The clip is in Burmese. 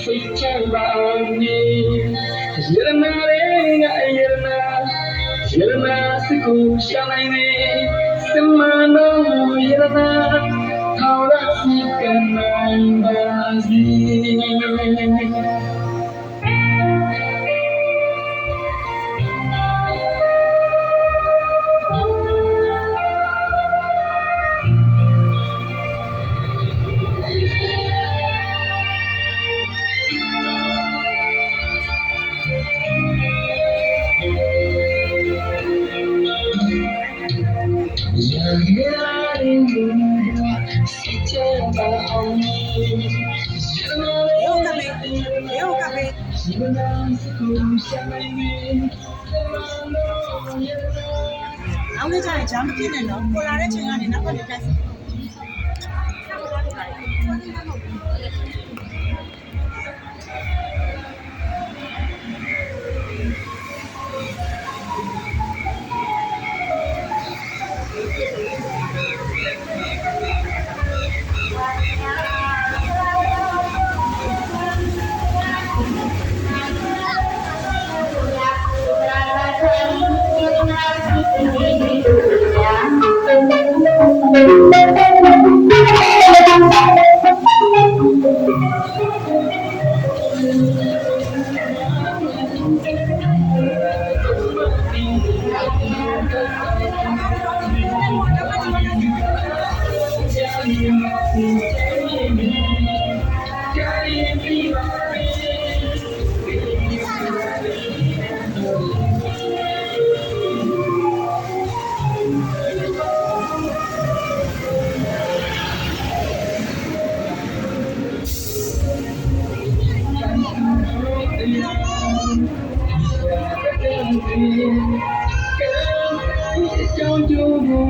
စိတ်ချပါနေရတနာလေးငါရတနာရတနာစကူရှာနိုင်နေစမနောရတနာထောက်ရစီကနိုင်ပါစေ နောက်နေ့ကျရင်ဂျာမဖြစ်နေတော့ပေါ်လာတဲ့ချိန်ကနေနောက်ကနေတက်စီ ကြောင်း ကျိုးကို